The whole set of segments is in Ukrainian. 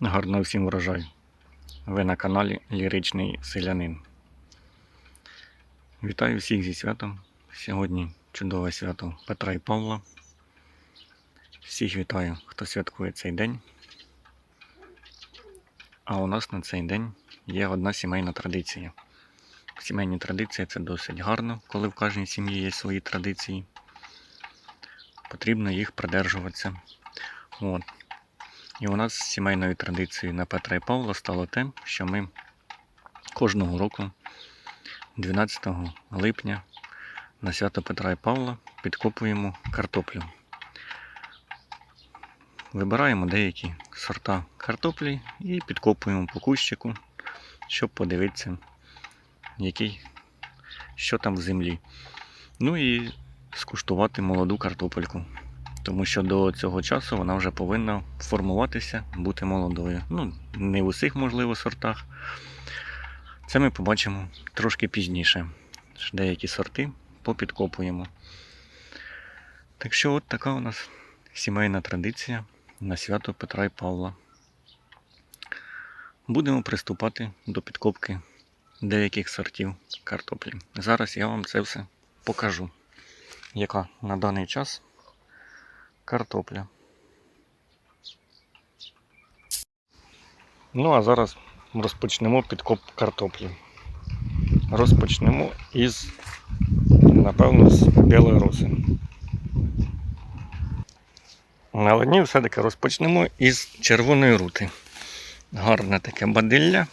Гарного всім врожаю. Ви на каналі Ліричний Селянин. Вітаю всіх зі святом. Сьогодні чудове свято Петра і Павла. Всіх вітаю, хто святкує цей день. А у нас на цей день є одна сімейна традиція. Сімейні традиції це досить гарно, коли в кожній сім'ї є свої традиції. Потрібно їх придержуватися. От. І у нас сімейною традицією на Петра і Павла стало те, що ми кожного року, 12 липня, на свято Петра і Павла підкопуємо картоплю. Вибираємо деякі сорта картоплі і підкопуємо по кущику, щоб подивитися, який, що там в землі. Ну і скуштувати молоду картопельку тому що до цього часу вона вже повинна формуватися, бути молодою. Ну, не в усіх, можливо, сортах. Це ми побачимо трошки пізніше. Деякі сорти попідкопуємо. Так що, от така у нас сімейна традиція на свято Петра і Павла. Будемо приступати до підкопки деяких сортів картоплі. Зараз я вам це все покажу, яка на даний час картопля. Ну, а зараз розпочнемо підкоп картоплі. Розпочнемо із, напевно, з білої роси. Але ні, все-таки розпочнемо із червоної рути. Гарне таке бадилля.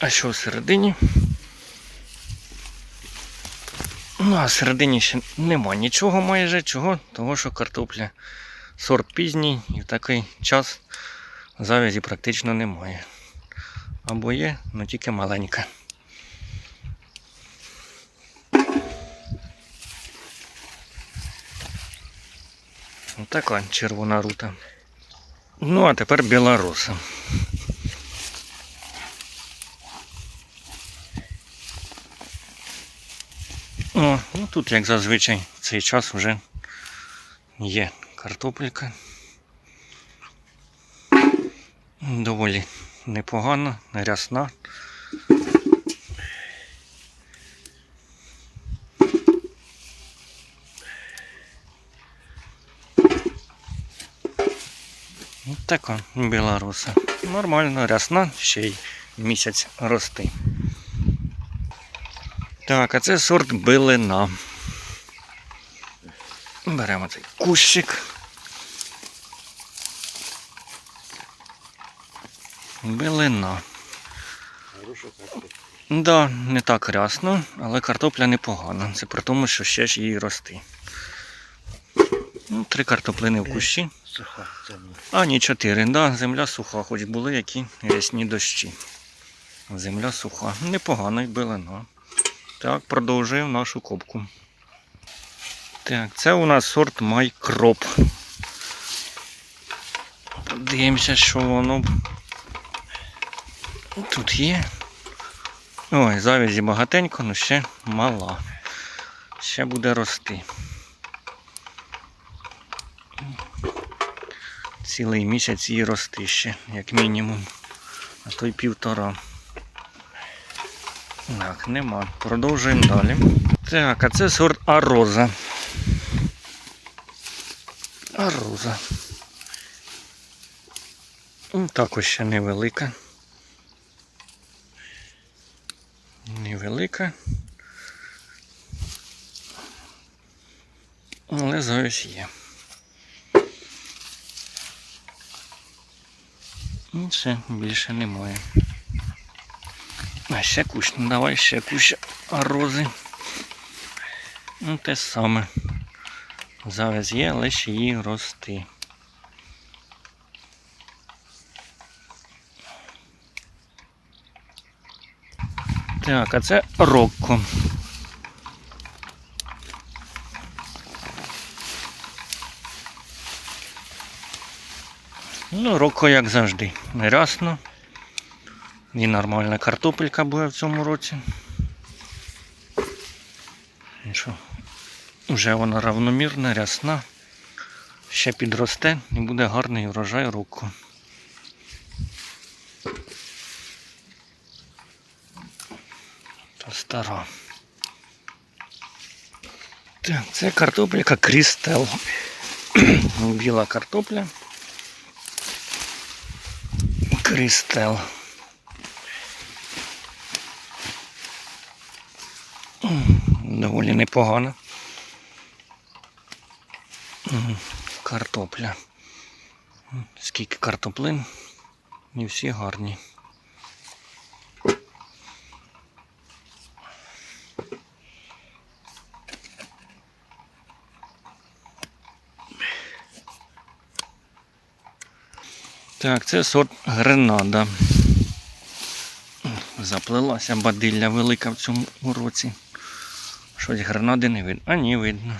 А що всередині? Ну, а всередині ще нема нічого майже чого, того що картопля сорт пізній і в такий час завязі практично немає. Або є, але тільки маленька. Така червона рута. Ну, а тепер білороса. О, ну тут, як зазвичай, в цей час вже є картопелька. Доволі непогана, рясна. Ось така білоруса. Нормально, рясна, ще й місяць рости. Так, а це сорт билина. Беремо цей кущик. Билина. Да, не так рясно, але картопля непогана. Це при тому, що ще ж її рости. Ну, три картоплини в кущі. Суха земля. А, ні, чотири. Да, земля суха, хоч були які рясні дощі. Земля суха. Непогано й билина. Так, продовжуємо нашу копку. Так, це у нас сорт майкроп. Подивимося, що воно тут є. Ой, завязі багатенько, але ще мала. Ще буде рости. Цілий місяць її рости ще, як мінімум. А то й півтора. Так, нема. Продовжуємо далі. Так, а це сорт Ароза. Ароза. М, Також ще невелика. Невелика. Але зараз є. І ще більше немає. Ще кущ, ну давай ще кущ рози. Ну те саме. Зараз є, але ще її рости. Так, а це Рокко. Ну, Рокко, як завжди, рясно. І нормальна картопелька буде в цьому році. І що? Вже вона равномірна, рясна, ще підросте і буде гарний урожай року. То стара. Так, Це картопелька Крістел. Біла картопля. Крістел. Доволі непогана. Картопля. Скільки картоплин. І всі гарні. Так, це сорт гренада. Заплелася бадилля велика в цьому році. Щось гренади не видно. А ні, видно.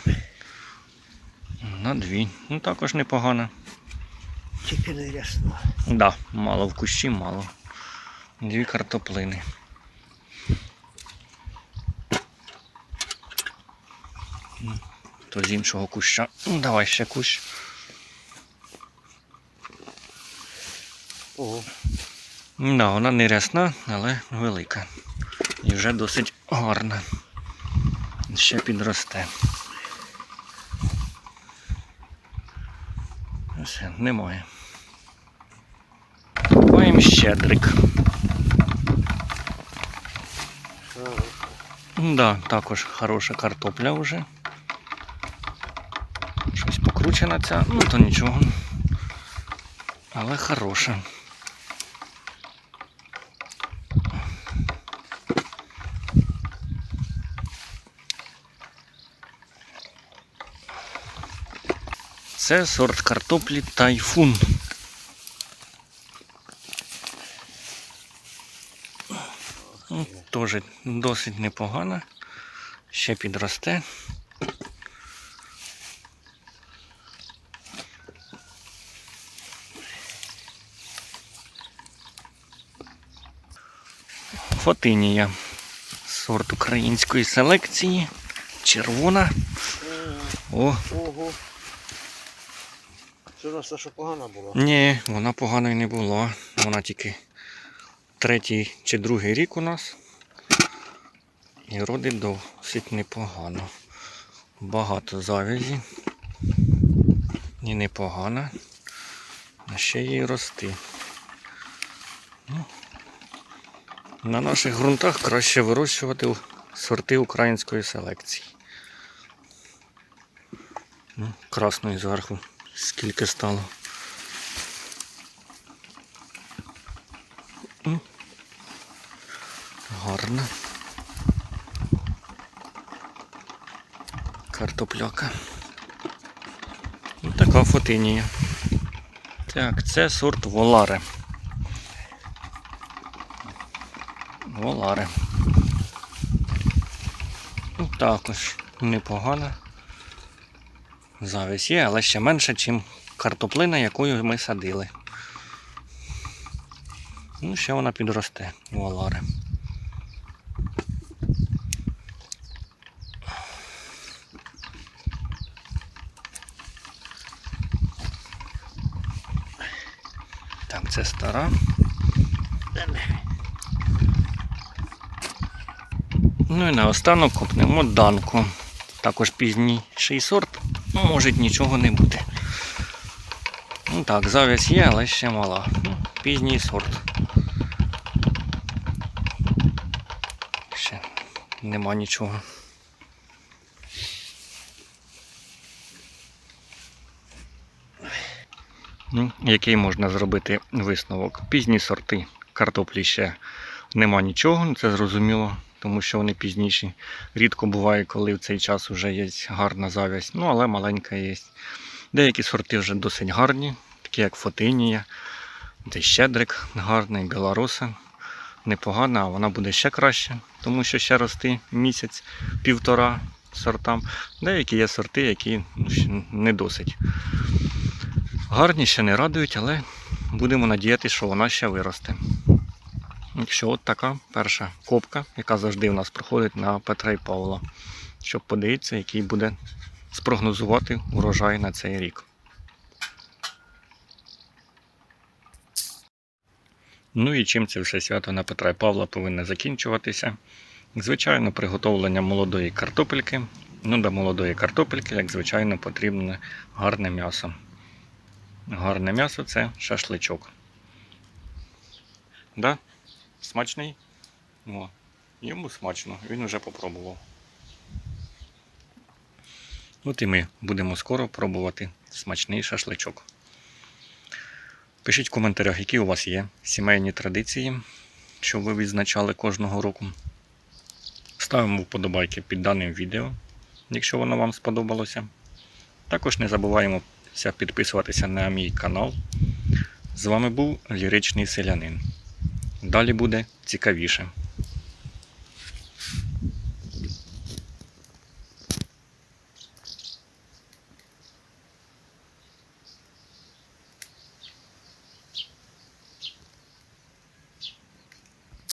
На дві. Ну також непогано. Тільки не рясно. Да, мало в кущі, мало. Дві картоплини. То з іншого куща. Ну, Давай ще кущ. Ого. Да, вона не рясна, але велика. І вже досить гарна. Ще підросте. Все, немає. Купаємо щедрик. Да, також хороша картопля вже. Щось покручена ця, ну то нічого. Але хороша. Це сорт картоплі тайфун. Ну, Теж досить непогана. Ще підросте. Фотинія. Сорт української селекції. Червона. О, Ого. Це нас те, що погано було. ні, вона поганою не була. Вона тільки третій чи другий рік у нас. І родить досить непогано. Багато завязі. І непогана. А ще їй рости. Ну, на наших ґрунтах краще вирощувати сорти української селекції. Ну, красної зверху скільки стало. М. Гарно. Картопляка. Така фотинія. Так, це сорт Воларе. Воларе. Ну, також непогана. Завість є, але ще менше, ніж картоплина, якою ми садили. Ну, ще вона підросте, Воларе. Так, це стара. Ну і наостанок купнемо данку. Також пізніший сорт, може нічого не бути. Ну так, завість є, але ще мала. Ну, пізній сорт. Ще нема нічого. Ну, який можна зробити висновок? Пізні сорти картоплі ще нема нічого, ну, це зрозуміло, тому що вони пізніші. Рідко буває, коли в цей час вже є гарна завість, ну але маленька є. Деякі сорти вже досить гарні, такі як Фотинія, де щедрик гарний, білоруса. Непогана, а вона буде ще краще, тому що ще рости місяць, півтора сортам. Деякі є сорти, які не досить. Гарні ще не радують, але будемо надіятися, що вона ще виросте. Якщо от така перша копка, яка завжди у нас проходить на Петра і Павла, щоб подивитися, який буде спрогнозувати урожай на цей рік. Ну і чим це все свято на Петра і Павла повинно закінчуватися? Звичайно, приготовлення молодої картопельки. Ну, до молодої картопельки, як звичайно, потрібне гарне м'ясо. Гарне м'ясо це шашличок. Да? Смачний? О, йому смачно, він вже попробував. От і ми будемо скоро пробувати смачний шашличок. Пишіть в коментарях, які у вас є сімейні традиції, що ви відзначали кожного року. Ставимо вподобайки під даним відео, якщо воно вам сподобалося. Також не забуваємо підписуватися на мій канал. З вами був Ліричний Селянин. Далі буде цікавіше.